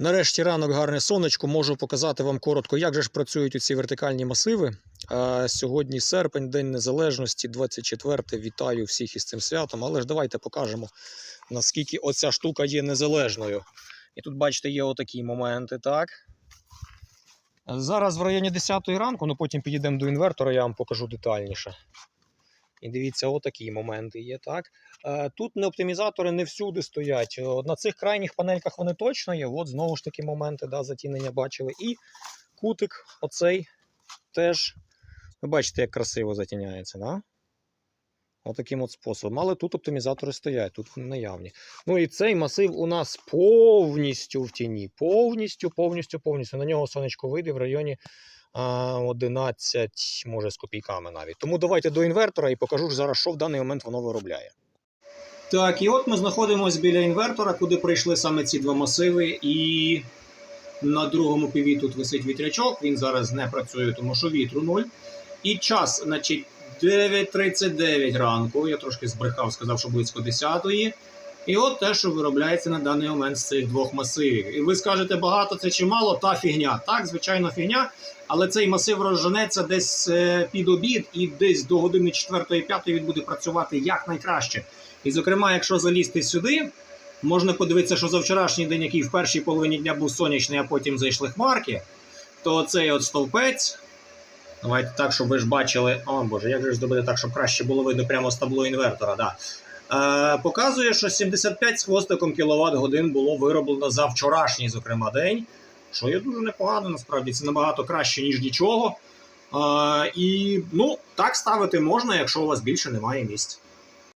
Нарешті ранок гарне сонечко. Можу показати вам коротко, як же ж працюють ці вертикальні масиви. Сьогодні серпень, День Незалежності, 24. Вітаю всіх із цим святом. Але ж давайте покажемо, наскільки оця штука є незалежною. І тут, бачите, є отакі моменти, так. Зараз в районі 10 ранку, ну потім підійдемо до інвертора, я вам покажу детальніше. І дивіться, отакі моменти є, так. Е, Тут не оптимізатори не всюди стоять. Е, На цих крайніх панельках вони точно є. От знову ж таки моменти да, затінення бачили. І кутик оцей теж. Ви бачите, як красиво затіняється. Да? Отаким от способом. Але тут оптимізатори стоять, тут наявні. Ну і цей масив у нас повністю в тіні. Повністю, повністю, повністю. На нього сонечко вийде в районі 11, може з копійками навіть. Тому давайте до інвертора і покажу зараз, що в даний момент воно виробляє. Так, і от ми знаходимося біля інвертора, куди прийшли саме ці два масиви. І на другому піві тут висить вітрячок. Він зараз не працює, тому що вітру нуль. І час, значить, 9.39 ранку. Я трошки збрехав, сказав, що близько 10-ї. І от те, що виробляється на даний момент з цих двох масивів. І ви скажете, багато це чи мало, та фігня. Так, звичайно, фігня. Але цей масив розженеться десь е, під обід, і десь до години 4-5 він буде працювати якнайкраще. І, зокрема, якщо залізти сюди, можна подивитися, що за вчорашній день, який в першій половині дня був сонячний, а потім зайшли хмарки, то цей от стовпець. Давайте так, щоб ви ж бачили. О боже, як же зробити так, щоб краще було видно прямо з табло інвертора. Да. Е, показує, що 75 з хвостиком кіловат годин було вироблено за вчорашній, зокрема, день. Що є дуже непогано, насправді це набагато краще, ніж нічого. Е, і ну, так ставити можна, якщо у вас більше немає місць.